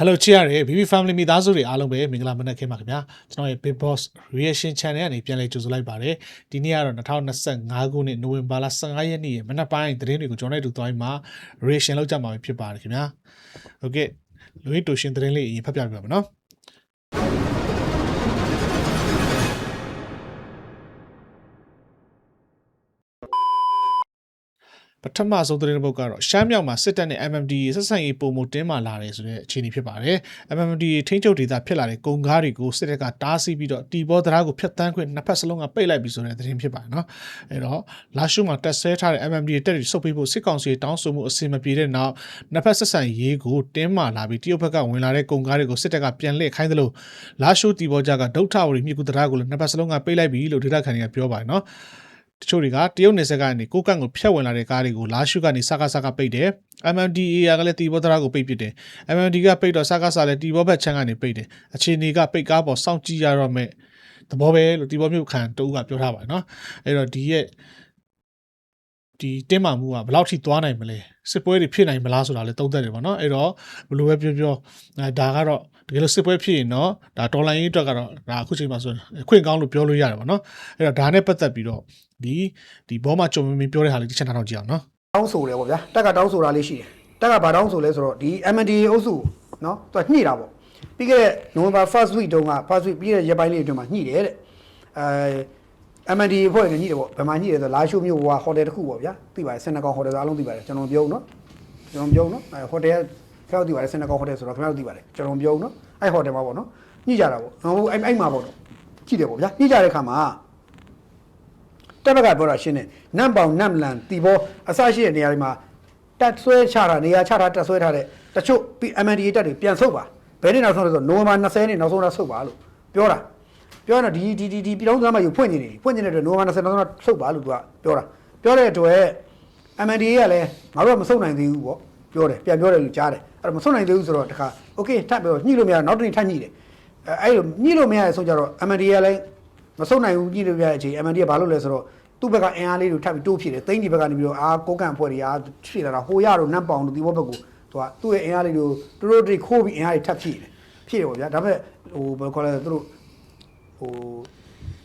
Hello ချစ်ရတဲ့ BB Family မိသားစုတွေအားလုံးပဲမင်္ဂလာမနက်ခင်းပါခင်ဗျာကျွန်တော်ရဲ့ Big Boss Reaction Channel ကနေပြန်လည်ကြိုဆိုလိုက်ပါတယ်ဒီနေ့ကတော့2025ခုနှစ်နိုဝင်ဘာလ15ရက်နေ့ရဲ့မနက်ပိုင်းသတင်းတွေကိုကျွန်တော်တို့သွားပြီးမှ reaction လုပ်ကြမှာဖြစ်ပါတယ်ခင်ဗျာဟုတ်ကဲ့လူရင်းတူရှင်သတင်းလေးအရင်ဖတ်ပြပြပါမယ်နော် ပထမဆုံးသတင်းတစ်ပုဒ်ကတော့ရှမ်းမြောက်မှာစစ်တပ်နဲ့ MMDA ဆက်ဆံရေးပုံမတင်းမာလာတယ်ဆိုတဲ့အခြေအနေဖြစ်ပါတယ်။ MMDA ထိန်းချုပ်ဒေသဖြစ်လာတဲ့ကုန်ကားတွေကိုစစ်တပ်ကတားဆီးပြီးတော့တီဘောတရားကိုဖျက်ဆီးခွင့်နှစ်ဖက်စလုံးကပိတ်လိုက်ပြီဆိုတဲ့သတင်းဖြစ်ပါတယ်နော်။အဲတော့လာရှုမှာတက်ဆဲထားတဲ့ MMDA တက်တွေစုပ်ပေးဖို့စစ်ကောင်စီတောင်းဆိုမှုအစီအမပြေတဲ့နောက်နှစ်ဖက်ဆက်ဆံရေးကိုတင်းမာလာပြီးတရုတ်ဘက်ကဝင်လာတဲ့ကုန်ကားတွေကိုစစ်တပ်ကပြန်လှည့်ခိုင်းသလိုလာရှုတီဘောကြကဒုဋ္ဌဝရီမြစ်ကူတရားကိုလည်းနှစ်ဖက်စလုံးကပိတ်လိုက်ပြီလို့ဒေသခံတွေကပြောပါတယ်နော်။ တချို့တွေကတရုတ်နယ်စပ်ကနေကိုကန့်ကိုဖျက်ဝင်လာတဲ့ကားတွေကိုလာရှုကနေစကားစကားပိတ်တယ် MMDA ကလည်းတီဘောတရာကိုပိတ်ပစ်တယ် MMD ကပိတ်တော့စကားစလည်းတီဘောဘက်ချမ်းကနေပိတ်တယ်အခြေအနေကပိတ်ကားပေါ်စောင့်ကြည့်ရတော့မဲ့သဘောပဲလို့တီဘောမြို့ခံတူကပြောထားပါတယ်နော်အဲ့တော့ဒီရဲ့ဒီတင်းမာမှုကဘယ်လောက်ထိသွားနိုင်မလဲစစ်ပွဲတွေဖြစ်နိုင်မလားဆိုတာလည်းသုံးသပ်တယ်ပေါ့နော်အဲ့တော့ဘယ်လိုပဲပြောပြောအဲဒါကတော့ တကယ်လို့စစ်ပွဲဖြစ်ရင်တော့ဒါဒေါ်လာရင်းအတွက်ကတော့ဒါအခုချိန်မှာဆိုရင်အခွင့်ကောင်းလို့ပြောလို့ရတယ်ပေါ့နော်အဲ့တော့ဒါနဲ့ပတ်သက်ပြီးတော့ဒီဒီဘောမှာကြုံမင်းပြောတဲ့ဟာလေးတစ်ချက်နောက်ကြည့်အောင်နော်တောင်းဆိုတယ်ပေါ့ဗျာတက်ကတောင်းဆိုတာလေးရှိတယ်တက်ကဘာတောင်းဆိုလဲဆိုတော့ဒီ MNDA အုပ်စုနော်သူကညှိတာပေါ့ပြီးခဲ့တဲ့နိုဝင်ဘာ first week တုန်းက first week ပြီးခဲ့တဲ့ရက်ပိုင်းလေးအတွင်းမှာညှိတယ်တဲ့အဲ MNDA အဖွဲ့ကညှိတယ်ပေါ့ဘယ်မှာညှိတယ်ဆိုလာရှိုးမြို့ဟိုဟိုတယ်တစ်ခုပေါ့ဗျာသိပါတယ်စင်နကောင်ဟိုတယ်ဆိုအားလုံးသိပါတယ်ကျွန်တော်ပြောဦးနော်ကျွန်တော်ပြောဦးနော်အဲဟိုတယ် ခင်ဗျားတို့သိပါတယ်စင်နကောင်ဟိုတယ်ဆိုတော့ခင်ဗျားတို့သိပါတယ်ကျွန်တော်ပြောဦးနော်အဲ့ဟိုတယ်မှာပေါ့နော်ညှိကြတာပေါ့ဟိုအဲ့အဲ့မှာပေါ့နော်ကြည့်တယ်ပေါ့ဗျာညှိကြတဲ့ခါမှာတက်ဘက်ကပြောတာရှင်းတယ်နမ်ပေါင်နမ်လန်တီဘောအစရှိတဲ့နေရာတွေမှာတက်ဆွဲချတာနေရာချတာတက်ဆွဲထားတဲ့တချို့ MNDA တက်တွေပြန်ဆုတ်ပါဘယ်နေ့နောက်ဆုံးလဲဆိုနိုဝင်ဘာ20နေ့နောက်ဆုံးတော့ဆုတ်ပါလို့ပြောတာပြောတော့ဒီဒီဒီဒီပြည်တော်သားမယူဖွင့်နေတယ်ဖွင့်နေတဲ့အတွက်နိုဝင်ဘာ20နောက်ဆုံးတော့ဆုတ်ပါလို့သူကပြောတာပြောတဲ့အတွက် MNDA ကလည်းငါတို့ကမဆုတ်နိုင်သေးဘူးပေါ့ ပြောတယ်ပြန်ပြောတယ်လို့ကြားတယ်အဲ့တော့မဆုတ်နိုင်သေးဘူးဆိုတော့တခါ okay ထပ်ပြောညှိလို့မရနောက်တစ်နေ့ထပ်ညှိတယ်အဲအဲ့လိုညှိလို့မရတဲ့ဆိုကြတော့ MNDA ကလည်းမဆုတ်နိုင်ဘူးညှိလို့မရတဲ့အချိန် MNDA ကဘာလုပ်လဲဆိုတော့သူ့ဘက်ကအင်အားလေးတွေထပ်ပြီးတိုးဖြစ်တယ်သိန်းဒီဘက်ကနေပြီးတော့အာကိုကန်ဖွဲ့တွေအားဖြစ်လာတာဟိုရတော့နတ်ပေါင်တို့ဒီဘောဘက်ကိုသူကသူ့ရဲ့အင်အားလေးတွေသူတို့တွေခိုးပြီးအင်အားတွေထပ်ဖြစ်တယ်ဖြစ်တယ်ပေါ့ဗျာဒါပေမဲ့ဟိုဘယ်ခေါ်လဲသူတို့ဟို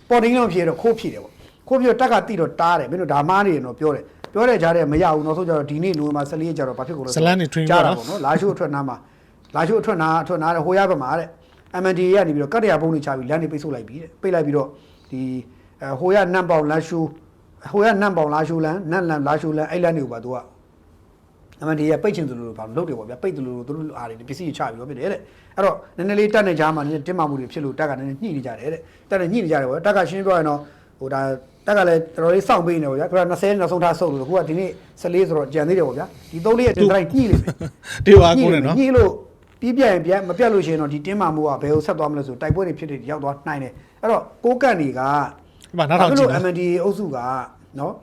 ပေါ်တင်းလုံးဖြစ်တော့ခိုးဖြစ်တယ်ပေါ့ ခိုးပြီးတော့တက်ကတိတော့တားတယ်မင်းတို့ဒါမားနေတယ်တော့ပြောတယ်ပြောတဲ့ကြားထဲမရဘူးနောက်ဆုံးကျတော့ဒီနေ့နိုဝင်ဘာ14ရက်ကျတော့ဘာဖြစ်ကုန်လဲဇလန်နေ train ကြားပေါ့တာနော်ပေါ့နော်လာရှိုးအထွက်နားမှာလာရှိုးအထွက်နားအထွက်နားတဲ့ဟိုရဘက်မှာတဲ့ MND ကနေပြီးတော့ကတ္တရာဘုံတွေချပြီးလမ်းတွေပိတ်ဆို့လိုက်ပြီတဲ့ပိတ်လိုက်ပြီးတော့ဒီအဲဟိုရနမ်ပေါင်လာရှိုးဟိုရနမ်ပေါင်လာရှိုးလမ်းနမ်လန်လာရှိုးလမ်းအဲ့လမ်းတွေကိုပါသူက MND ရပိတ်ချင်တယ်လို့ဘာလို့လုပ်တယ်ပေါ့ဗျာပိတ်တယ်လို့သူတို့အားတွေပစ္စည်းတွေချပြီးတော့ဖြစ်တယ်တဲ့အဲ့တော့နည်းနည်းလေးတက်နေကြမှာနည်းနည်းတင်းမာမှုတွေဖြစ်လို့တက်ကနည်းနည်းညှိနေကြတယ်တဲ့တက်နေညှိနေကြတယ်ပေါ့တက်ကရှင်းပြောရင်တော့ဟိုဒါ တက်ကလည်းတော်တော်လေးစောင့်ပေးနေပေါ့ဗျာခရ20နောက်ဆုံးထားဆုတ်လို့ခုကဒီနေ့14ဆိုတော့ကြံသေးတယ်ပေါ့ဗျာဒီ3လေးရဲ့တင်တိုင်းညှိလိမ့်မယ်ဒီဟာကိုလည်းနော်ညှိလို့ပြီးပြရင်ပြမပြတ်လို့ရှိရင်တော့ဒီတင်းမာမှုကဘယ်ကိုဆက်သွားမလဲဆိုတိုက်ပွဲတွေဖြစ်တွေရောက်သွားနိုင်တယ်အဲ့တော့ကိုကန့်တွေကဒီမှာနောက်ထောင်ကြည့်ဘာနော်လို့ MND အုပ်စုကနော်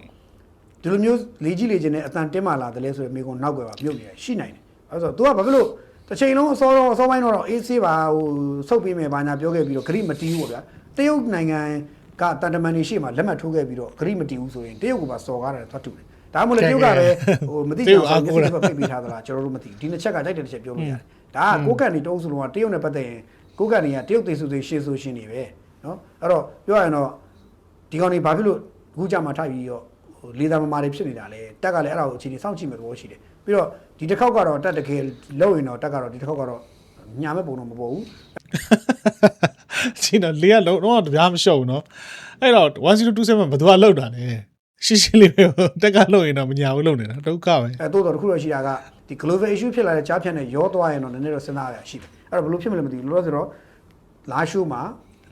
ဒီလိုမျိုးလေကြီးလေချင်းနဲ့အတန်တင်းမာလာတယ်လဲဆိုရင်မိကုံနောက်ွယ်ပါပြုတ်နေရရှိနိုင်တယ်အဲ့ဆို तू ကဘာဖြစ်လို့တစ်ချိန်လုံးအစောတော့အစောပိုင်းတော့အေးဆေးပါဟိုစုပ်ပြီးမယ်ဘာညာပြောခဲ့ပြီးတော့ဂရိမတီးဘူးပေါ့ဗျာတရုတ်နိုင်ငံ ကတန်တမန်နေရှိမှလက်မှတ်ထိုးခဲ့ပြီးတော့ဂရိမတီးဘူးဆိုရင်တရုတ်ကပါစော်ကားတယ်သွားတူတယ်ဒါမှမဟုတ်လေတရုတ်ကပဲဟိုမသိချင်ဘူးဆိုရင်ပိတ်ပြီးထားသလားကျွန်တော်တို့မသိဘူးဒီနှစ်ချက်ကတိုက်တဲ့တစ်ချက်ပြောလို့ရတယ်ဒါကကိုကန်နေတုံးစုလုံးကတရုတ်နဲ့ပတ်သက်ရင်ကိုကန်နေကတရုတ်သေးစုသေးရှေ့ဆိုရှင်နေပဲနော်အဲ့တော့ပြောရရင်တော့ဒီကောင်တွေဘာဖြစ်လို့အခုကြမှာထားပြီးတော့ဟိုလေးသားမမာတွေဖြစ်နေတာလဲတက်ကလည်းအဲ့ဒါကိုအခြေအနေစောင့်ကြည့်မဲ့သဘောရှိတယ်ပြီးတော့ဒီတစ်ခေါက်ကတော့တက်တကယ်လောက်ရင်တော့တက်ကတော့ဒီတစ်ခေါက်ကတော့ညာမဲ့ပုံတော့မပေါ်ဘူး ချင်းတော့လေးကလုံးတော့တပြားမရှုပ်ဘူးနော်အဲ့တော့1027ဘယ်သူကလောက်တာလဲရှင်းရှင်းလေးပဲတက်ကလောက်ရင်တော့မညာဘူးလောက်နေတာဒုက္ခပဲအဲတိုးတော့တခုတော့ရှိတာကဒီ global issue ဖြစ်လာတဲ့ကြားဖြန့်နဲ့ရောသွားရင်တော့နည်းနည်းတော့စဉ်းစားရတာရှိတယ်အဲ့တော့ဘယ်လိုဖြစ်မလဲမသိဘူးလောလောဆယ်တော့လာရှိုးမှာ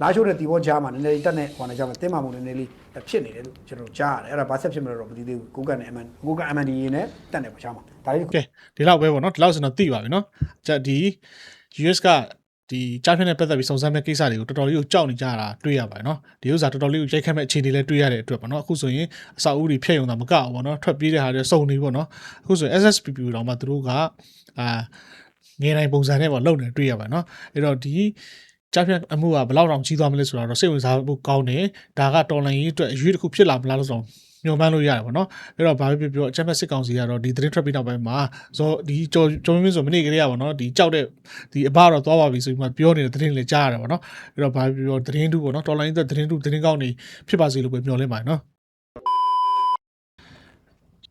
လာရှိုးတဲ့ဒီဘောကြားမှာနည်းနည်းတက်နေဟိုနဲ့ကြားမှာတင်းမာမှုနည်းနည်းလေးဖြစ်နေတယ်လို့ကျွန်တော်ကြားရတယ်အဲ့ဒါဘာဆက်ဖြစ်မလဲတော့မသိသေးဘူးကိုကန်နဲ့အမန်ကိုကန် MND နဲ့တက်နေပေါ်ကြားမှာဒါလေးကဲဒီလောက်ပဲပေါ့နော်ဒီလောက်ဆိုတော့သိပါပြီနော်ကြဒီ US က ဒီကြားဖြတ်နဲ့ပတ်သက်ပြီးစုံစမ်းမဲ့ကိစ္စတွေကိုတော်တော်လေးကိုကြောက်နေကြတာတွေ့ရပါတယ်နော်ဒီဥစ္စာတော်တော်လေးကိုရိုက်ခတ်မဲ့အခြေအနေလည်းတွေ့ရတဲ့အတွက်ပေါ့နော်အခုဆိုရင်အစာအုပ်တွေဖျက်ရုံသာမကဘူးပေါ့နော်ထွက်ပြေးတဲ့ဟာတွေစုံနေပေါ့နော်အခုဆိုရင် SSPP တောင်မှသူတို့ကအာငယ်တိုင်းပုံစံနဲ့ပေါ့လုံနေတွေ့ရပါတယ်နော်အဲ့တော့ဒီကြားဖြတ်အမှုကဘယ်လောက်တောင်ကြီးသွားမလဲဆိုတော့စိတ်ဝင်စားဖို့ကောင်းတယ်ဒါကတော်လိုင်းရေးအတွက်အရွေးတစ်ခုဖြစ်လာမလားလို့ဆိုတော့ ညှော်မှန်းလို့ရတယ်ပေါ့နော်အဲ့တော့ဘာဖြစ်ဖြစ်ပြောအချက်မဲ့စစ်ကောင်စီကတော့ဒီသတင်းထွက်ပြီးနောက်ပိုင်းမှာဇောဒီကြော်ကြော်မင်းဆိုမနေ့ကလေးကပေါ့နော်ဒီကြောက်တဲ့ဒီအဘတော့သွားပါပြီဆိုပြီးမှပြောနေတဲ့သတင်းတွေလည်းကြားရတယ်ပေါ့နော်အဲ့တော့ဘာဖြစ်ဖြစ်ပြောသတင်းတူပေါ့နော်တော်လိုင်းတဲ့သတင်းတူသတင်းကောင်းနေဖြစ်ပါစေလို့ပဲမျှော်လင့်ပါတယ်နော်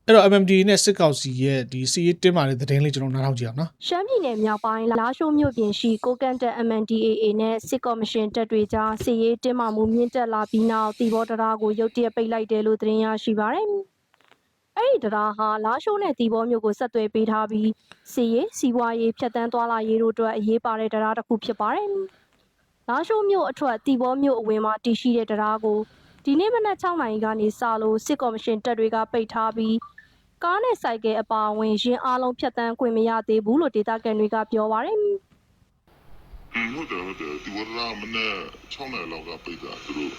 အဲ့တော့ MMD နဲ့စစ်ကောင်စီရဲ့ဒီစီးရေးတင်းမာတဲ့သတင်းလေးကျွန်တော်နားထောင်ကြည့်အောင်နော်ရှမ်းပြည်နယ်မြောက်ပိုင်းလာရှိုးမြို့ပြင်ရှိကိုကန့်တက် MNDAA နဲ့စစ်ကော်မရှင်တပ်တွေကြားစစ်ရေးတင်းမာမှုမြင့်တက်လာပြီးနောက်တီဘောတရားကိုရုတ်တရက်ပိတ်လိုက်တယ်လို့သတင်းရရှိပါရယ်။အဲ့ဒီတရားဟာလာရှိုးနဲ့တီဘောမြို့ကိုဆက်သွယ်ပေးထားပြီးစစ်ရေးစီးပွားရေးဖြတ်တန်းသွားလာရေးတို့အတွက်အရေးပါတဲ့တရားတစ်ခုဖြစ်ပါတယ်။လာရှိုးမြို့အထွတ်တီဘောမြို့အဝင်မှာတည်ရှိတဲ့တရားကိုဒီနေ့မနက်6နာရီကနေစလို့စစ်ကော်မရှင်တပ်တွေကပိတ်ထားပြီး ကားနဲ့စိုက်ကဲအပါအဝင်ရင်းအားလုံးဖြတ်တန်းခွင့်မရသေးဘူးလို့ဒေတာကန်တွေကပြောပါရယ်อืมဟုတ်တယ်ဟုတ်တယ်ဒီဝရမနဲ့6နိုင်လောက်ကပိတ်တာသူတို့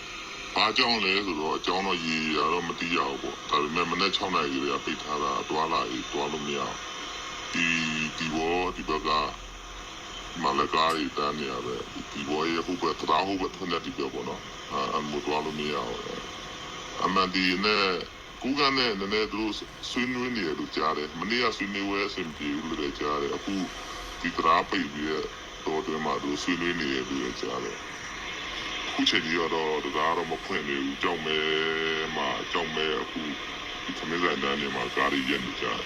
ဘာကြောင့်လဲဆိုတော့အကြောင်းတော့ရည်ရတော့မသိရဘူးပေါ့ဒါပေမဲ့မနဲ့6နိုင်ကြီးကပိတ်ထားတာတွာလာရေးတွာလို့မရဘူးဒီဒီဘောဒီဘက်ကမလကားရီတန်းနေရတယ်ဒီဘောရဲ့ဟိုဘက်တရားဟိုဘက်ထနေဒီဘောပေါ့နော်အမတွာလို့မရဘူးအမှန်ဒီနဲ့ ကူကနဲ့နည်းနည်းသူတို့ဆွေးနွေးနေတယ်လို့ကြားတယ်မနေ့ကဆွေးနွေးဝဲအဆင်ပြေဘူးလို့လည်းကြားတယ်အခုဒီတရားပိတ်ပြီးတော့တွင်မှာသူဆွေးနွေးနေတယ်လို့လည်းကြားတယ်ခုချိန်ကြီးကတော့တရားတော့မဖွင့်နေဘူးကြောက်မဲမှာကြောက်မဲအခုဒီသမီးဆိုင်တန်းနေမှာကားရီရက်နေကြတယ်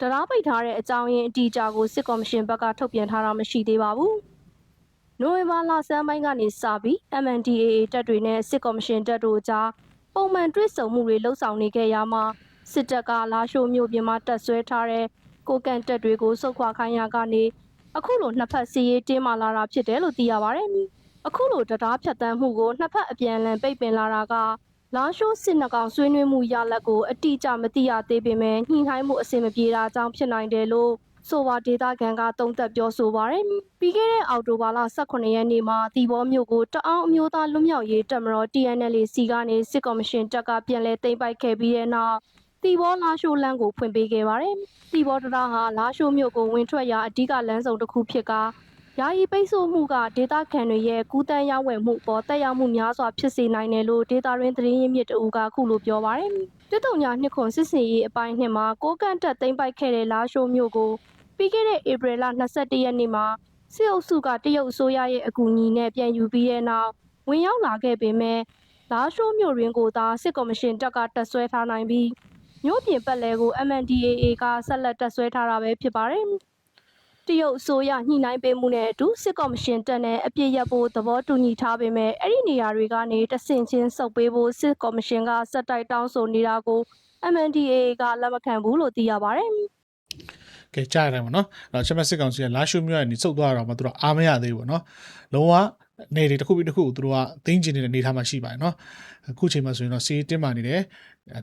တရားပိတ်ထားတဲ့အကြောင်းရင်းအတိအကျကိုစစ်ကော်မရှင်ဘက်ကထုတ်ပြန်ထားတာမရှိသေးပါဘူး။နိုဝင်ဘာလဆန်းပိုင်းကနေစပြီး MNDAA တပ်တွေနဲ့စစ်ကော်မရှင်တပ်တို့ကြား ပုံမှန်တွေ့ဆုံမှုတွေလှုပ်ဆောင်နေခဲ့ရမှာစစ်တပ်ကလာရှိုးမြို့ပြင်မှာတပ်ဆွဲထားတဲ့ကိုကန့်တပ်တွေကိုစုခွာခိုင်းရကနေအခုလိုနှစ်ဖက်စီရေးတင်းမာလာတာဖြစ်တယ်လို့သိရပါတယ်။အခုလိုတရားဖြတ်တန်းမှုကိုနှစ်ဖက်အပြန်အလှန်ပိတ်ပင်လာတာကလာရှိုးစစ်နှကောင်ဆွေးနွေးမှုရလက်ကိုအတိအကျမသိရသေးပေမဲ့ညှိနှိုင်းမှုအဆင်မပြေတာကြောင့်ဖြစ်နိုင်တယ်လို့ ဆိုပါဒေတာကန်ကတုံ့သက်ပြောဆိုပါရယ်ပြီးခဲ့တဲ့အောက်တိုဘာလ18ရက်နေ့မှာတီဘောမြို့ကိုတအောင်းအမျိုးသားလွတ်မြောက်ရေးတပ်မတော် TNL စီကနေစစ်ကော်မရှင်တပ်ကပြန်လည်သိမ်းပိုက်ခဲ့ပြီးတဲ့နောက်တီဘောလာရှိုးလမ်းကိုဖွင့်ပေးခဲ့ပါတယ်တီဘောတရဟာလာရှိုးမြို့ကိုဝင်ထွက်ရာအဓိကလမ်းဆောင်တစ်ခုဖြစ်ကာယာယီပိတ်ဆို့မှုကဒေတာခန်တွေရဲ့ကူးတန်းရောက်ဝယ်မှုပေါ်တက်ရောက်မှုများစွာဖြစ်စေနိုင်တယ်လို့ဒေတာရင်းသတင်းရင်းမြစ်တအူကခုလိုပြောပါရယ်တွတ်တုံညာနှစ်ခွန်စစ်စင်ရေးအပိုင်းနှစ်မှာကိုကန့်တက်သိမ်းပိုက်ခဲ့တဲ့လာရှိုးမြို့ကို ပြီးခဲ့တဲ့ဧပြီလ22ရက်နေ့မှာစစ်အုပ်စုကတရုတ်အစိုးရရဲ့အကူအညီနဲ့ပြန်ယူပြီးတဲ့နောက်ဝင်ရောက်လာခဲ့ပေမဲ့လာရှိုးမြို့ရင်းကိုသာစစ်ကော်မရှင်တပ်ကတပ်ဆွဲထားနိုင်ပြီးမြို့ပြင်ပတ်လည်ကို MNDAA ကဆက်လက်တပ်ဆွဲထားတာပဲဖြစ်ပါတယ်တရုတ်အစိုးရညှိနှိုင်းပေးမှုနဲ့အတူစစ်ကော်မရှင်တပ်နဲ့အပြစ်ရပ်ဖို့သဘောတူညီထားပေမဲ့အဲ့ဒီနေရာတွေကနေတဆင့်ချင်းစုပ်ပေးဖို့စစ်ကော်မရှင်ကစက်တိုက်တောင်းဆိုနေတာကို MNDAA ကလက်မခံဘူးလို့သိရပါတယ် ကဲကြားရတယ်ပေါ့နော်အဲ့တော့ချက်မဲ့စစ်ကောင်စီကလာရှုမြို့ရနေစုပ်သွားတော့မှသူတို့အားမရသေးဘူးပေါ့နော်လုံးဝနေတွေတစ်ခုပြီးတစ်ခုကိုသူတို့ကသိင်းကျင်နေတဲ့အနေထားမှာရှိပါတယ်နော်အခုချိန်မှာဆိုရင်တော့စီးတင်းမာနေတယ်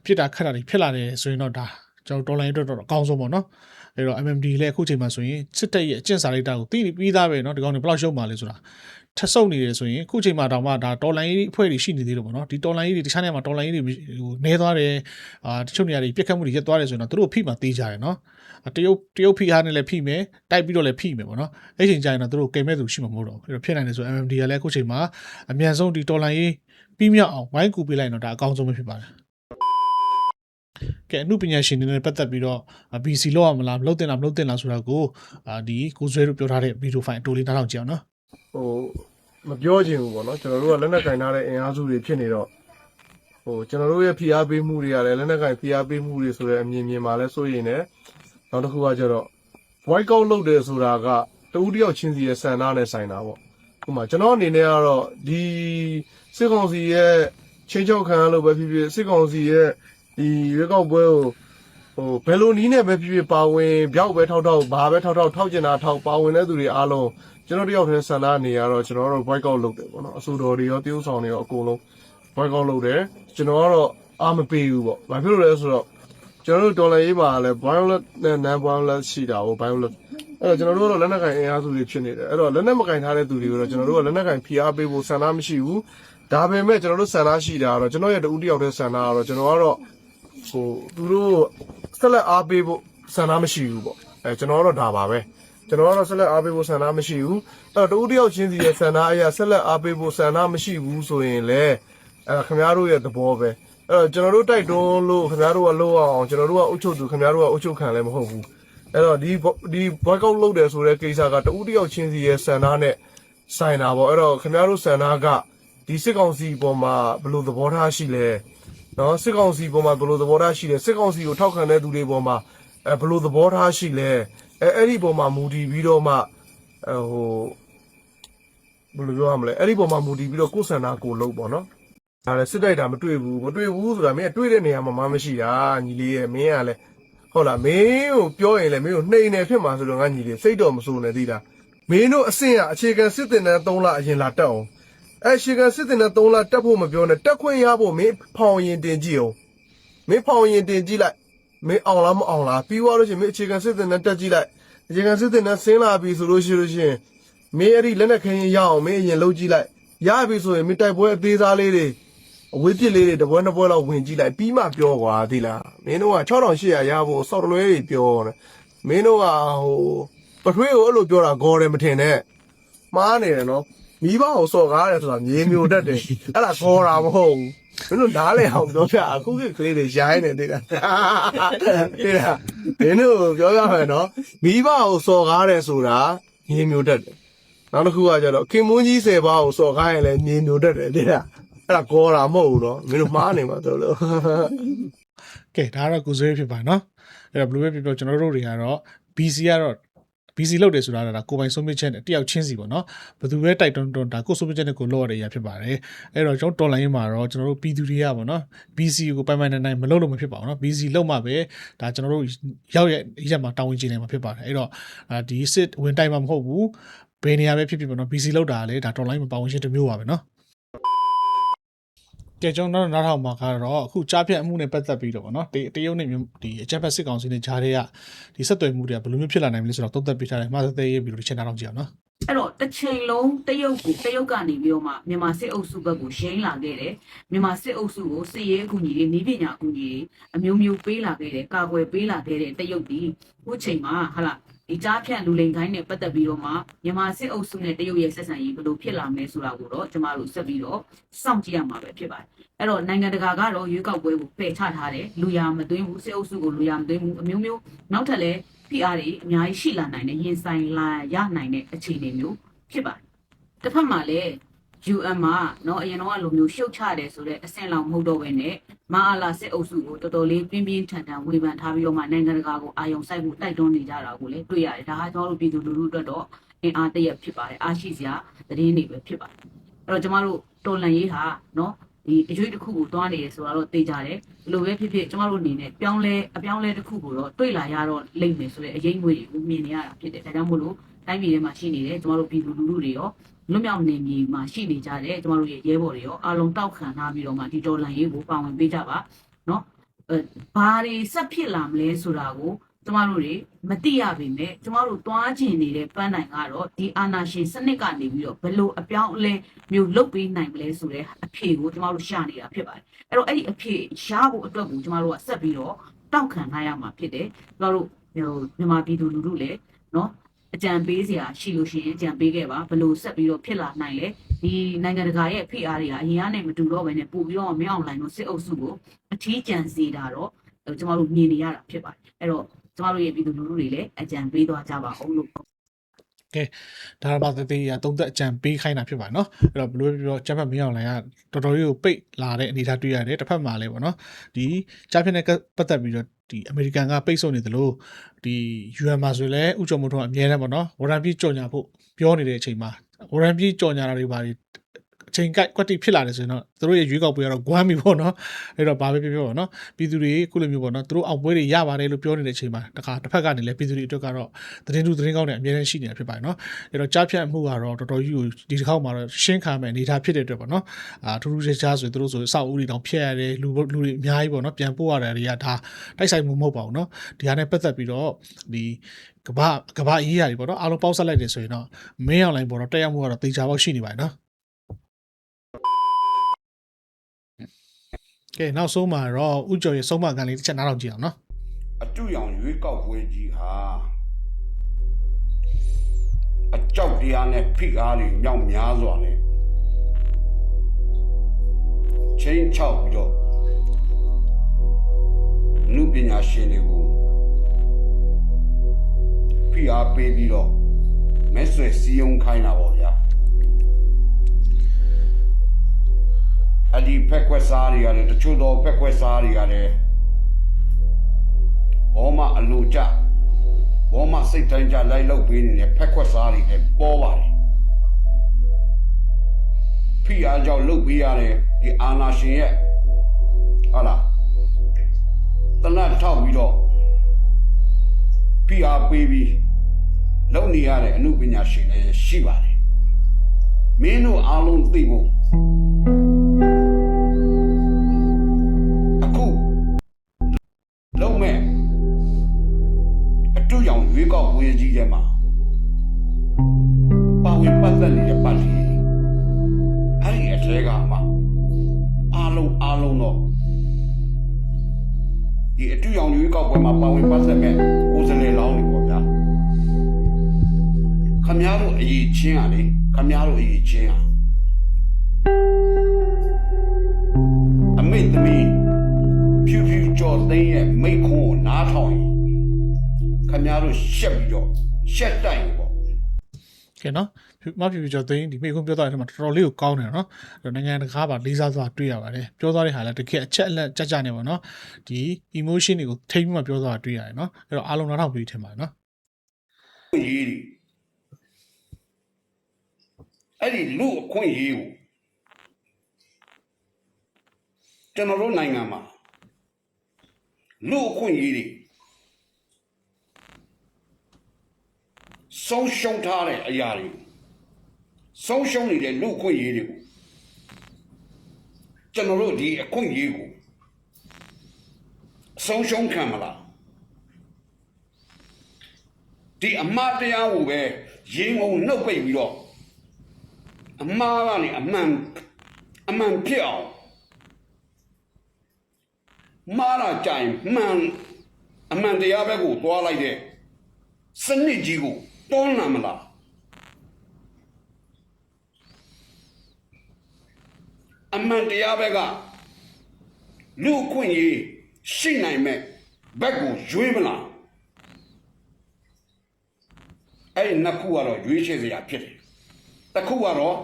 ပြစ်တာခတ်တာတွေဖြစ်လာတယ်ဆိုရင်တော့ဒါကျွန်တော်တော်လိုင်းအတွက်တော့အကောင်းဆုံးပေါ့နော်အဲ့တော့ MMD လည်းအခုချိန်မှာဆိုရင်စစ်တပ်ရဲ့အကျင့်စာရိတ္တကိုသိပြီးသားပဲเนาะဒီကောင်တွေဘယ်လောက်ရှုံးပါလဲဆိုတာ ထဆုပ်နေတယ်ဆိုရင်အခုချိန်မှာတောင်မှဒါတော်လိုင်းအဖွဲ့တွေရှိနေသေးတယ်ပေါ့နော်ဒီတော်လိုင်းတွေတခြားနေရာမှာတော်လိုင်းတွေဟိုနဲသွားတယ်အာတချို့နေရာတွေပြက်ခတ်မှုတွေရက်သွားတယ်ဆိုရင်တော့သူတို့ဖိမှတေးကြတယ်နော်တရုတ်တရုတ်ဖိအားနဲ့လည်းဖိမယ်တိုက်ပြီးတော့လည်းဖိမယ်ပေါ့နော်အဲ့ချိန်ကျရင်တော့သူတို့ကင်မဲ့သူရှိမှာမဟုတ်တော့ဘူးအဲ့တော့ဖြစ်နိုင်တယ်ဆို MMD ကလည်းအခုချိန်မှာအမြန်ဆုံးဒီတော်လိုင်းရေးပြီးမြောက်အောင်ဝိုင်းကူပေးလိုက်တော့ဒါအကောင်းဆုံးပဲဖြစ်ပါတယ်ကဲအမှုပညာရှင်တွေနဲ့ပတ်သက်ပြီးတော့ BC လောက်ရမလားမလောက်တင်လားမလောက်တင်လားဆိုတာကိုဒီကိုဇွဲတို့ပြောထားတဲ့ဗီဒီယိုဖိုင်အတိုးလေးနားထောင်ကြအောင်နော် ဟိုမပြောချင်ဘူးပေါ့နော်ကျွန်တော်တို့ကလက်နက်ကင်ထားတဲ့အင်အားစုတွေဖြစ်နေတော့ဟိုကျွန်တော်တို့ရဲ့ဖိအားပေးမှုတွေကလည်းလက်နက်ကင်ဖိအားပေးမှုတွေဆိုတဲ့အမြင်မြင်မှာလဲစိုးရိမ်နေနောက်တစ်ခုကကျတော့ boycott လုပ်တယ်ဆိုတာကတဦးတယောက်ချင်းစီရဲ့စံနာနဲ့ဆိုင်တာပေါ့ဥပမာကျွန်တော်အနေနဲ့ကတော့ဒီစစ်ကောင်စီရဲ့ချင်းချောက်ခံရလို့ပဲဖြစ်ဖြစ်စစ်ကောင်စီရဲ့ဒီရွေးကောက်ပွဲကိုဟိုဘယ်လိုနီးနဲ့ပဲဖြစ်ဖြစ်ပါဝင်ပြောက်ပဲထောက်ထောက်ဘာပဲထောက်ထောက်ထောက်ကျင်တာထောက်ပါဝင်တဲ့သူတွေအားလုံး ကျွန်တော်တယောက်တည်းဆန္ဒနေရတော့ကျွန်တော်တို့ boycott လုပ်တယ်ပေါ့နော်အဆိုတော်တွေရောတရုပ်ဆောင်တွေရောအကုန်လုံး boycott လုပ်တယ်ကျွန်တော်ကတော့အားမပေးဘူးပေါ့ဘာဖြစ်လို့လဲဆိုတော့ကျွန်တော်တို့ဒေါ်လာရေးပါလဲ violet နဲ့ non violet ရှိတာဟို violet အဲ့တော့ကျွန်တော်တို့ကတော့လက်နက်ကင်အင်အားစုတွေဖြစ်နေတယ်အဲ့တော့လက်နက်မကင်ထားတဲ့သူတွေကိုတော့ကျွန်တော်တို့ကလက်နက်ကင်ဖိအားပေးဖို့ဆန္ဒမရှိဘူးဒါပေမဲ့ကျွန်တော်တို့ဆန္ဒရှိတာကတော့ကျွန်တော်ရဲ့တူတယောက်တည်းဆန္ဒကတော့ကျွန်တော်ကတော့ဟိုသူတို့ဆက်လက်အားပေးဖို့ဆန္ဒမရှိဘူးပေါ့အဲကျွန်တော်ကတော့ဒါပါပဲ ကျွန်တော်ကတော့ဆက်လက်အားပေးဖို့ဆန္ဒမရှိဘူးအဲ့တော့တူတယောက်ချင်းစီရဲ့ဆန္ဒအရာဆက်လက်အားပေးဖို့ဆန္ဒမရှိဘူးဆိုရင်လည်းအဲ့ဒါခင်ဗျားတို့ရဲ့သဘောပဲအဲ့တော့ကျွန်တော်တို့တိုက်တွန်းလို့ခင်ဗျားတို့ကလုပ်အောင်ကျွန်တော်တို့ကအုပ်ချုပ်သူခင်ဗျားတို့ကအုပ်ချုပ်ခံလည်းမဟုတ်ဘူးအဲ့တော့ဒီဒီ boycott လုပ်တယ်ဆိုတဲ့ကိစ္စကတဦးတစ်ယောက်ချင်းစီရဲ့စံနာနဲ့ဆိုင်တာပေါ့အဲ့တော့ခင်ဗျားတို့စံနာကဒီစစ်ကောင်စီပေါ်မှာဘယ်လိုသဘောထားရှိလဲနော်စစ်ကောင်စီပေါ်မှာဘယ်လိုသဘောထားရှိလဲစစ်ကောင်စီကိုထောက်ခံတဲ့သူတွေပေါ်မှာအဲဘယ်လိုသဘောထားရှိလဲ အဲအဲ့ဒီပေါ်မှာမူတည်ပြီးတော့မှအဲဟိုဘယ်လိုပြောရမလဲအဲ့ဒီပေါ်မှာမူတည်ပြီးတော့ကိုယ်စံနာကိုလုပ်ပေါ့နော်ဒါလည်းစစ်တိုက်တာမတွေ့ဘူးမတွေ့ဘူးဆိုတာမင်းကတွေ့တဲ့နေရာမှာမမရှိတာညီလေးရဲ့မင်းကလည်းဟုတ်လားမင်းကိုပြောရင်လည်းမင်းကိုနှိမ်နေဖြစ်မှာဆိုတော့ငါညီလေးစိတ်တော်မဆိုးနဲ့သိလားမင်းတို့အဆင့်ကအခြေခံစစ်တင်တဲ့3လအရင်လာတက်အောင်အဲအခြေခံစစ်တင်တဲ့3လတက်ဖို့မပြောနဲ့တက်ခွင့်ရဖို့မင်းဖောင်ရင်တင်ကြည့်အောင်မင်းဖောင်ရင်တင်ကြည့်လိုက် မင်းအောင်လားမအောင်လားပြီးသွားလို့ရှိရင်မင်းအခြေခံစစ်တင်တဲ့တက်ကြည့်လိုက်အခြေခံစစ်တင်တဲ့ဆင်းလာပြီဆိုလို့ရှိလို့ရှိရင်မင်းအဲ့ဒီလက်နဲ့ခင်းရင်ရအောင်မင်းအရင်လုပ်ကြည့်လိုက်ရပြီဆိုရင်မင်းတိုက်ပွဲအသေးစားလေးတွေအဝေးပစ်လေးတွေတပွဲနှစ်ပွဲလောက်ဝင်ကြည့်လိုက်ပြီးမှပြောကွာသိလားမင်းတို့က6800ရဖို့စောက်တလွဲတွေပြောတယ်မင်းတို့ကဟိုပထွေးကိုအဲ့လိုပြောတာဂေါ်တယ်မထင်နဲ့မှားနေတယ်နော်မိဘကိုစော်ကားတယ်ဆိုတာမြေမျိုးတတ်တယ်အဲ့ဒါဂေါ်တာမဟုတ်ဘူး ဘယ်လိုနားလဲအောင်ပြောပြအခုကကလေးတွေရိုင်းနေနေတာတိတာဘင်းတို့ပြောရမယ်နော်မိဘကိုစော်ကားတယ်ဆိုတာညင်းမျိုးတတ်တယ်နောက်တစ်ခုကကျတော့ခင်မွန်းကြီးဆယ်ပါးကိုစော်ကားရင်လည်းညင်းမျိုးတတ်တယ်တိတာအဲ့ဒါကောတာမဟုတ်ဘူးနော်မင်းတို့မှားနေမှာတို့လို့ကဲဒါကတော့ကိုဇွေးဖြစ်ပါနော်အဲ့တော့ blue wave ပြောကျွန်တော်တို့တွေကတော့ BC ကတော့ BC လောက်တယ်ဆိုတာကဒါကိုပိုင်ဆုံးဖြတ်ချက်နဲ့တယောက်ချင်းစီပေါ့နော်ဘယ်သူပဲတိုက်တွန်းတွန်းဒါကိုဆုံးဖြတ်ချက်နဲ့ကိုလောက်ရတဲ့အရာဖြစ်ပါတယ်အဲ့တော့ကျွန်တော်တော်လိုင်းမှာတော့ကျွန်တော်တို့ပြည်သူတွေကပေါ့နော် BC ကိုပိုင်ပိုင်နိုင်နိုင်မလုပ်လို့မဖြစ်ပါဘူးနော် BC လောက်မှပဲဒါကျွန်တော်တို့ရောက်ရဲ့ရက်မှာတာဝန်ကျနေမှာဖြစ်ပါတယ်အဲ့တော့အာဒီစစ်ဝင်တိုက်မှာမဟုတ်ဘူးဘယ်နေရာပဲဖြစ်ဖြစ်ပေါ့နော် BC လောက်တာလေဒါတော်လိုင်းမှာပါဝင်ရှင်တစ်မျိုးပါပဲနော် ကဲကျွန်တော်နောက်နောက်ထောင်မှာကတော့အခုကြားဖြတ်အမှုနဲ့ပတ်သက်ပြီးတော့ဗောနော်တတရုတ်နဲ့မြန်မာဒီအကြက်ဖက်စစ်ကောင်စီနဲ့ဂျားတွေကဒီဆက်သွယ်မှုတွေကဘယ်လိုမျိုးဖြစ်လာနိုင်မလဲဆိုတော့သုံးသပ်ပေးထားတယ်မှာသက်သက်ရေးပြီးတော့ချက်နာတော့ကြည့်အောင်နော်အဲ့တော့တစ်ချိန်လုံးတရုတ်ကိုတရုတ်ကနေပြီးတော့မှမြန်မာစစ်အုပ်စုဘက်ကိုရှင်းလာခဲ့တယ်မြန်မာစစ်အုပ်စုကိုစစ်ရေးအကူအညီတွေဤပညာအကူအညီတွေအမျိုးမျိုးပေးလာခဲ့တယ်ကာကွယ်ပေးလာခဲ့တဲ့တရုတ်ဒီအခုချိန်မှာဟာလာ ဒီကြားဖြန့်လူလိန်ခိုင်းနဲ့ပတ်သက်ပြီးတော့မှမြန်မာစစ်အုပ်စုနဲ့တရုတ်ရဲ့ဆက်ဆံရေးဘယ်လိုဖြစ်လာမလဲဆိုတာကိုတော့ကျမတို့ဆက်ပြီးတော့စောင့်ကြည့်ရမှာပဲဖြစ်ပါတယ်အဲ့တော့နိုင်ငံတကာကတော့ရွေးကောက်ပွဲကိုပယ်ချထားတယ်လူရမသွင်းဘူးစစ်အုပ်စုကိုလူရမသွင်းဘူးအမျိုးမျိုးနောက်ထပ်လည်း PR တွေအများကြီးရှိလာနိုင်တယ်ရင်ဆိုင်လာရနိုင်တဲ့အခြေအနေမျိုးဖြစ်ပါတယ်။တစ်ဖက်မှာလည်း UN မှာနော်အရင်တော့အလိုမျိုးရှုတ်ချတယ်ဆိုတော့အဆင့်လောက်မဟုတ်တော့ဘဲနဲ့မဟာလာစစ်အုပ်စုကိုတော်တော်လေးပြင်းပြင်းထန်ထန်ဝေဖန်ထားပြီးတော့မှနိုင်ငံတကာကိုအာရုံစိုက်ဖို့တိုက်တွန်းနေကြတာကိုလည်းတွေ့ရတယ်ဒါဟာကျွန်တော်တို့ပြည်သူလူထုအတွက်တော့အင်အားတရက်ဖြစ်ပါတယ်အားရှိစရာသတင်းတွေပဲဖြစ်ပါတယ်အဲ့တော့ကျမတို့တော်လန်ရေးဟာနော်ဒီအရွေးတစ်ခုကိုသွားနေရဆိုတော့သိကြတယ်ဘလို့ပဲဖြစ်ဖြစ်ကျမတို့အနေနဲ့ပြောင်းလဲအပြောင်းလဲတစ်ခုကိုတော့တွေ့လာရတော့လိမ့်မယ်ဆိုတဲ့အရေးငွေတွေကိုမြင်နေရတာဖြစ်တယ်ဒါကြောင့်မို့လို့တိုင်းပြည်ထဲမှာရှိနေတဲ့ကျမတို့ပြည်သူလူထုတွေရော လွတ်မြောက်နေမြေမှာရှိနေကြတယ်ကျမတို့ရဲ့ရဲဘော်တွေရောအားလုံးတောက်ခံထားပြီးတော့မှဒီဒေါ်လာရေးကိုပါဝင်ပေးကြပါနော်ဘာတွေဆက်ဖြစ်လာမလဲဆိုတာကိုကျမတို့တွေမသိရပေမဲ့ကျမတို့သွားကျင်နေတဲ့ပန်းနိုင်ကတော့ဒီအာနာရှင်စနစ်ကနေပြီးတော့ဘလို့အပြောင်းအလဲမျိုးလုတ်ပေးနိုင်မလဲဆိုတဲ့အဖြေကိုကျမတို့ရှာနေတာဖြစ်ပါတယ်အဲ့တော့အဲ့ဒီအဖြေရဖို့အတွက်ကိုကျမတို့ကဆက်ပြီးတော့တောက်ခံထားရမှာဖြစ်တယ်ကျမတို့ဟိုမြန်မာပြည်သူလူထုလည်းနော် အကြံပေးစရာရှိလို့ရှိရင်အကြံပေးခဲ့ပါဘယ်လိုဆက်ပြီးတော့ဖြစ်လာနိုင်လဲဒီနိုင်ငံတကာရဲ့ဖိအားတွေကအရင်ကနေမတူတော့ဘဲနဲ့ပို့ပြီးတော့မင်းအောင်လိုင်းတို့စစ်အုပ်စုကိုအထီးကျန်စေတာတော့ကျမတို့မြင်နေရတာဖြစ်ပါတယ်အဲ့တော့ကျမတို့ရဲ့ပြည်သူလူထုတွေလည်းအကြံပေးသွားကြပါအောင်လို့ဒါမှသက်သက်ရသုံးသက်အကြံပေးခိုင်းတာဖြစ်ပါနော်အဲ့တော့ဘယ်လိုပဲပြောဂျားဖြတ်မင်းအောင်လိုင်းကတော်တော်လေးကိုပိတ်လာတဲ့အနေအထားတွေ့ရတယ်တစ်ဖက်မှာလည်းပေါ့နော်ဒီဂျားဖြတ်နဲ့ပတ်သက်ပြီးတော့ ဒီအမေရိကန်ကပိတ်ဆို့နေသလိုဒီ UN မှာဆိုလည်းဥကြုံမို့တော့အများနဲ့ပေါ့နော်ဝရန်ပြည်ကြော်ညာဖို့ပြောနေတဲ့အချိန်မှာဝရန်ပြည်ကြော်ညာတာတွေပါတွေ အချိန်ကိုက်ကွက်တိဖြစ်လာတယ်ဆိုရင်တော့သူတို့ရဲ့ရွေးကောက်ပွဲကတော့ဂွမ်းပြီပေါ့နော်အဲ့တော့ဘာပဲပြောပြောပေါ့နော်ပြည်သူတွေခုလိုမျိုးပေါ့နော်သူတို့အောင်ပွဲတွေရပါတယ်လို့ပြောနေတဲ့အချိန်မှာတခါတစ်ဖက်ကနေလည်းပြည်သူတွေအတွက်ကတော့သတင်းတူသတင်းကောင်းတွေအများကြီးရှိနေတာဖြစ်ပါတယ်နော်အဲ့တော့ကြားဖြတ်မှုကတော့တော်တော်ကြီးကိုဒီတစ်ခေါက်မှာတော့ရှင်းခံမယ်အနေထားဖြစ်တဲ့အတွက်ပေါ့နော်အာထူးထူးခြားခြားဆိုရင်သူတို့ဆိုအဆောက်အဦတွေတောင်ဖျက်ရတယ်လူလူတွေအများကြီးပေါ့နော်ပြန်ပို့ရတယ်တွေကဒါတိုက်ဆိုင်မှုမဟုတ်ပါဘူးနော်ဒီဟာနဲ့ပတ်သက်ပြီးတော့ဒီကဘာကဘာအေးရတယ်ပေါ့နော်အားလုံးပေါက်ဆက်လိုက်တယ်ဆိုရင်တော့မင်းအောင်လိုင်းပေါ်တော့တက်ရောက်မှုကတော့တေချာပေါက်ရှိနေပါတယ်နော် နောက်ဆုံးမှာတော့ဥကျော်ရဲ့ဆုံးမကန်လေးတစ်ချက်နားထောင်ကြည့်အောင်နော်အတူရောင်ရွေးကောက်ပွဲကြီးဟာအကြောက်တရားနဲ့ဖိအားတွေမြောက်များစွာနဲ့ချင်းချောက်ပြီးတော့အမှုပညာရှင်တွေကိုဖိအားပေးပြီးတော့မဲဆွယ်စီယုံခိုင်းတာပေါ့ဗျာ အဒီဖက်ခွက်စားတွေကလည်းတချို့တော့ဖက်ခွက်စားတွေကလည်းဘောမအလိုကြဘောမစိတ်တိုင်းကြလိုက်လောက်ပေးနေတဲ့ဖက်ခွက်စားတွေလည်းပေါ်ပါတယ်ဖိအားကြောင့်လုတ်ပေးရတယ်ဒီအာနာရှင်ရဲ့ဟာလားတနတ်ထောက်ပြီးတော့ဖိအားပေးပြီးလုံနေရတဲ့အမှုပညာရှင်လည်းရှိပါတယ်မင်းတို့အားလုံးသိဖို့ ထဲမှာပါဝင်ပတ်သက်နေတဲ့ပါတီအဲ့ဒီအထဲကမှအားလုံးအားလုံးတော့ဒီအတူရောင်ရွေးကောက်ပွဲမှာပါဝင်ပတ်သက်မဲ့ကိုယ်စားလှယ်လောင်းတွေပေါ့ဗျာ ခမများတို့အရေးချင်းอ่ะလေခမများတို့အရေးချင်းอ่ะအမိတ်သမီးဖြူဖြူကြော်သိန်းရဲ့မိတ်ခွန်းကိုနားထောင်ရင်ခမများတို့ရှက်ပြီးတော့ ရှက်တိုင်ပေါ့ကဲနော်မဖြစ်ဖြစ်ကျော်သိန်းဒီမိခွန်းပြောသွားတဲ့အထက်မှာတော်တော်လေးကိုကောင်းတယ်နော်အဲ့တော့နိုင်ငံတကာပါလေးစားစွာတွေ့ရပါတယ်ပြောသွားတဲ့ဟာလည်းတကယ်အချက်အလက်ကြကြနေပါနော်ဒီ emotion တွေကိုထိမ့်ပြီးမှပြောသွားတာတွေ့ရတယ်နော်အဲ့တော့အားလုံးနားထောင်ပြီးထင်ပါတယ်နော်ရေးဒီအဲ့ဒီလူအခွင့်အရေးကိုကျွန်တော်တို့နိုင်ငံမှာလူအခွင့်အရေးတွေ ဆုံးရှုံးထားတဲ့အရာတွေဆုံးရှုံးနေတဲ့လူအခွင့်အရေးတွေကိုကျွန်တော်တို့ဒီအခွင့်အရေးကိုဆုံးရှုံးခံမလားဒီအမှားတရားကိုပဲရင်ငုံနှုတ်ပိတ်ပြီးတော့အမှားကနေအမှန်အမှန်ဖြစ်အောင်မှားတာကြရင်မှန်အမှန်တရားဘက်ကိုသွားလိုက်တဲ့စနစ်ကြီးကို တွန်းလာမလားအမှန်တရားဘက်ကလူအခွင့်အရေးရှိနိုင်မဲ့ဘက်ကိုရွေးမလားအဲ့ဒီနှစ်ခုကတော့ရွေးချယ်စရာဖြစ်တယ်။တစ်ခုကတော့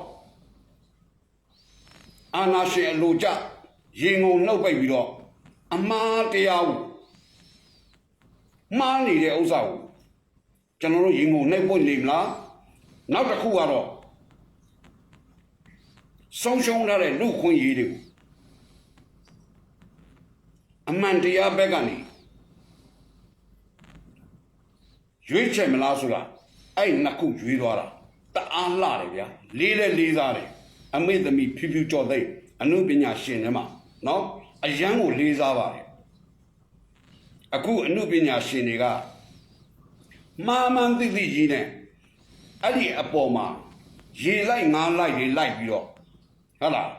အာနာရှင်အလိုကြရင်ငုံနှုတ်ပိတ်ပြီးတော့အမှားတရားကိုမှားနေတဲ့ဥစ္စာကို ကျွန်တော်တို့ရင်ငုံနှိပ်ဖို့နေမလား။နောက်တစ်ခုကတော့ဆုံးရှုံးထားတဲ့လူခွင့်ရေးတွေကိုအမှန်တရားဘက်ကနေရွေးချယ်မလားဆိုတာအဲ့နှစ်ခုရွေးသွားတာတအားလှတယ်ဗျာလေးလဲလေးစားတယ်အမေသမီးဖြူဖြူကြော်သိမ့်အနုပညာရှင်တွေမှာနော်အရန်ကိုလေးစားပါတယ်အခုအနုပညာရှင်တွေက မာမန်သိသိကြီးနဲ့အဲ့ဒီအပေါ်မှာရေလိုက်ငါးလိုက်တွေလိုက်ပြီးတော့ဟုတ်လား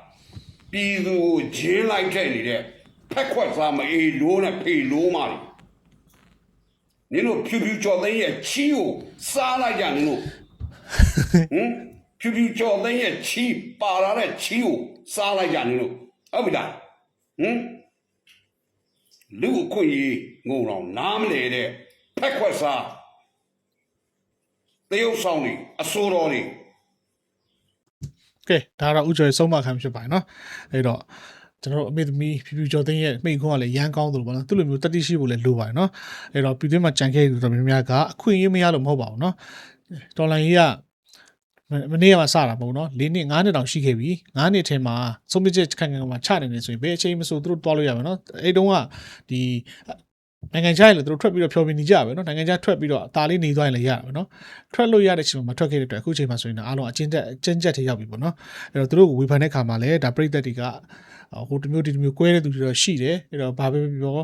ပြည်သူကိုဂျင်းလိုက်တဲ့နေတဲ့ဖက်ခွက်စားမအေးလို့နဲ့ဖေလို့မာတယ်နင်တို့ဖြူဖြူကြော်သိန်းရဲ့ချီကိုစားလိုက်ကြနင်တို့ဟမ်ဖြူဖြူကြော်သိန်းရဲ့ချီပါလာတဲ့ချီကိုစားလိုက်ကြနင်တို့ဟုတ်ပြီလားဟမ်လူအခွင့်ကြီးငုံတော့နားမလဲတဲ့ဖက်ခွက်စား တရုပ်ဆောင်နေအစိုးတော်နေကဲဒါတော့ဥကျော်ရဲ့ဆုံးမခံဖြစ်ပါတယ်နော်အဲ့တော့ကျွန်တော်တို့အမေသမီးဖြူဖြူကျော်သိန်းရဲ့မိန့်ခွန်းကလည်းရန်ကောင်းသလိုပေါ့နော်သူ့လိုမျိုးတတိရှိဖို့လည်းလိုပါတယ်နော်အဲ့တော့ပြည်တွင်းမှာကြံခဲ့တဲ့တော်များများကအခွင့်အရေးမရလို့မဟုတ်ပါဘူးနော်တော်လိုင်းကြီးကမမနေ့ကမှစတာပေါ့နော်၄နှစ်၅နှစ်တောင်ရှိခဲ့ပြီ၅နှစ်ထဲမှာဆုံးဖြတ်ချက်ခန့်ခန့်မှာချနေနေဆိုရင်ဘယ်အချိန်မှဆိုသူတို့တွားလို့ရမယ်နော်အဲ့တုန်းကဒီ နိုင်ငံခြားရေလည်းသူတို့ထွက်ပြီးတော့ဖြောပြနေကြပဲเนาะနိုင်ငံခြားထွက်ပြီးတော့အသာလေးနေသွားရင်လည်းရပါပဲเนาะထွက်လို့ရတဲ့ချိန်မှာမထွက်ခဲ့တဲ့အတွက်အခုချိန်မှာဆိုရင်တော့အားလုံးအချင်းတက်အချင်းချက်ထိရောက်ပြီပေါ့เนาะအဲ့တော့သူတို့ကိုဝေဖန်တဲ့ခါမှာလည်းဒါပြိသက်တွေကဟိုတစ်မျိုးဒီတစ်မျိုးကွဲတဲ့သူတွေတော့ရှိတယ်အဲ့တော့ဘာပဲပြော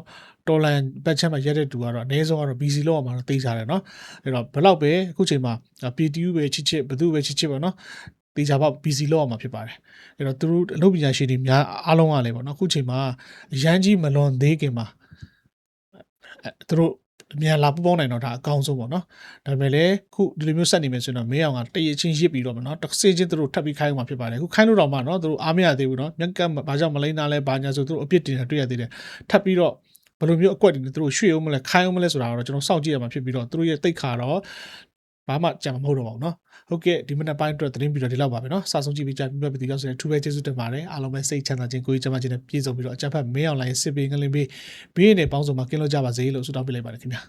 တော်လန်ဘက်ချက်မှာရက်တဲ့သူကတော့အနည်းဆုံးကတော့ BC လောက်အောင်မှာတော့သိကြတယ်เนาะအဲ့တော့ဘယ်လောက်ပဲအခုချိန်မှာ PTU ပဲချစ်ချစ်ဘယ်သူပဲချစ်ချစ်ပေါ့เนาะတေချာပေါက် BC လောက်အောင်မှာဖြစ်ပါတယ်အဲ့တော့သူတို့အလုပ်ပညာရှင်တွေများအားလုံးကလည်းပေါ့เนาะအခုချိန်မှာအရန်ကြီးမလွန်သေးခင်မှာ အဲ သူတို့အမြန်လာပူပေါင်းနိုင်တော့ဒါအကောင်းဆုံးပေါ့နော်ဒါပေမဲ့လည်းခုဒီလိုမျိုးဆက်နေမယ်ဆိုရင်တော့မင်းအောင်ကတရချင်းရစ်ပြီးတော့မနော်တစ်စေချင်းသူတို့ထပ်ပြီးခိုင်းမှာဖြစ်ပါတယ်ခုခိုင်းလို့တော့မှနော်သူတို့အားမရသေးဘူးနော်မြက်ကပ်ဘာကြောင့်မလိမ့်တာလဲဘာညာဆိုသူတို့အပြစ်တင်တာတွေ့ရသေးတယ်ထပ်ပြီးတော့ဘယ်လိုမျိုးအကွက်တွေနဲ့သူတို့ရွှေ့အောင်မလဲခိုင်းအောင်မလဲဆိုတာကတော့ကျွန်တော်စောင့်ကြည့်ရမှာဖြစ်ပြီးတော့သူတို့ရဲ့တိတ်ခါတော့ ဘာမှကြံမှာမဟုတ်တော့ပါဘူးเนาะဟုတ်ကဲ့ဒီမနက်ပိုင်းအတွက်သတင်းပြီးတော့ဒီလောက်ပါပဲเนาะစာဆုံးကြည့်ပြီးကြပြပြပြီးတော့ဆိုရင်ထူပဲကျေးဇူးတင်ပါတယ်အားလုံးပဲစိတ်ချမ်းသာခြင်းကိုယ်ကြီးချမ်းသာခြင်းနဲ့ပြည့်စုံပြီးတော့အကြံဖတ်မင်းအောင်လိုင်းစစ်ပေးငလင်းပေးဘေးနဲ့ပေါင်းစုံမှာကင်းလို့ကြပါစေလို့ဆုတောင်းပေးလိုက်ပါတယ်ခင်ဗျာ